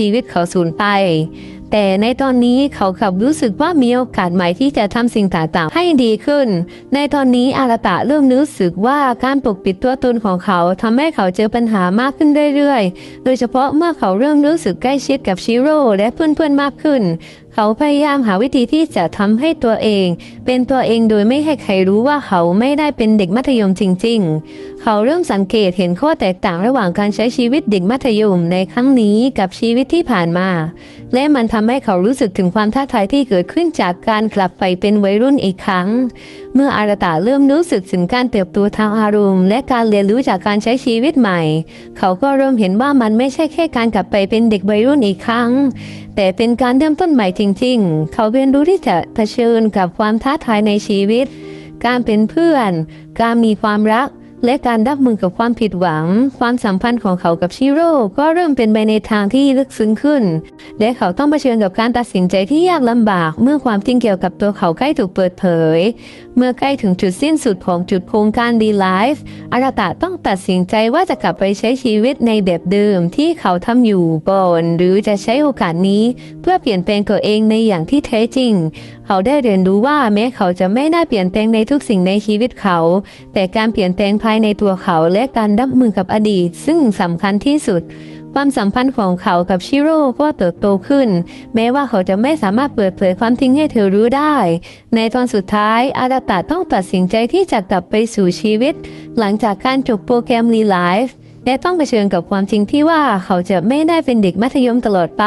ชีวิตเขาสูญไป แต่ในตอนนี้เขากลับรู้สึกว่ามีโอกาสใหม่ที่จะทำสิ่งต่างๆให้ดีขึ้น ในตอนนี้อาราตะเริ่มรู้สึกว่าการปกปิดตัวตนของเขาทำให้เขาเจอปัญหามากขึ้นเรื่อยๆ โดยเฉพาะเมื่อเขาเริ่มรู้สึกใกล้ชิดกับชิโร่และเพื่อนๆมากขึ้น เขาพยายามหาวิธีที่จะทำให้ตัวเอง เป็นตัวเองโดยไม่ให้ใครรู้ว่าเขาไม่ได้เป็นเด็กมัธยมจริง ๆ เขาเริ่มสังเกตเห็นข้อแตกต่างระหว่างการใช้ชีวิตเด็กมัธยมในครั้งนี้กับชีวิตที่ผ่านมา และมันทำให้เขารู้สึกถึงความท้าทายที่เกิดขึ้นจากการกลับไปเป็นวัยรุ่นอีกครั้ง เมื่ออารตาเริ่มรู้สึกถึงการเติบโตทางอารมณ์และการเรียนรู้จากการใช้ชีวิตใหม่ เขาก็เริ่มเห็นว่ามันไม่ใช่แค่การกลับไปเป็นเด็กวัยรุ่นอีกครั้ง แต่เป็นการเริ่มต้นใหม่จริงๆ เขาเรียนรู้ที่จะเผชิญกับความท้าทายในชีวิต การเป็นเพื่อน การมีความรัก และการรับมือกับความผิดหวัง ความสัมพันธ์ของเขากับชิโร่ก็เริ่มเป็นไปในทางที่ลึกซึ้งขึ้น และเขาต้องเผชิญกับการตัดสินใจที่ยากลำบาก เมื่อความจริงเกี่ยวกับตัวเขาใกล้ถูกเปิดเผย เมื่อใกล้ถึงจุดสิ้นสุดของจุดโครงการดีไลฟ์อาราตะต้องตัดสินใจว่าจะกลับไปใช้ชีวิตในแบบเดิมที่เขาทำอยู่ก่อนหรือจะใช้โอกาสนี้ เพื่อเปลี่ยนแปลงตัวเองในอย่างที่แท้จริงเขาได้เรียนรู้ว่าแม้เขาจะไม่ได้เปลี่ยนแปลงในทุกสิ่งในชีวิตเขา แต่การเปลี่ยนแปลงภายในตัวเขาและการรับมือกับอดีต ซึ่งสำคัญที่สุด ความสัมพันธ์ของเขากับชิโร่ก็เติบโตขึ้น แม้ว่าเขาจะไม่สามารถเปิดเผยความจริงให้เธอรู้ได้ ในตอนสุดท้ายอาราตะต้องตัดสินใจที่จะกลับไปสู่ชีวิต หลังจากการจบโปรแกรมรีไลฟ์ และต้องเผชิญกับความจริงที่ว่าเขาจะไม่ได้เป็นเด็กมัธยมตลอดไป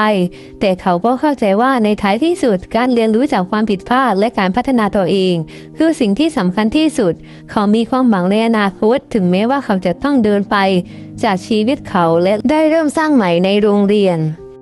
แต่เขาก็เข้าใจว่าในท้ายที่สุดการเรียนรู้จากความผิดพลาดและการพัฒนาตัวเอง คือสิ่งที่สำคัญที่สุด เขามีความหวังในอนาคตถึงแม้ว่าเขาจะต้องเดินไป จากชีวิตเขาและได้เริ่มสร้างใหม่ในโรงเรียน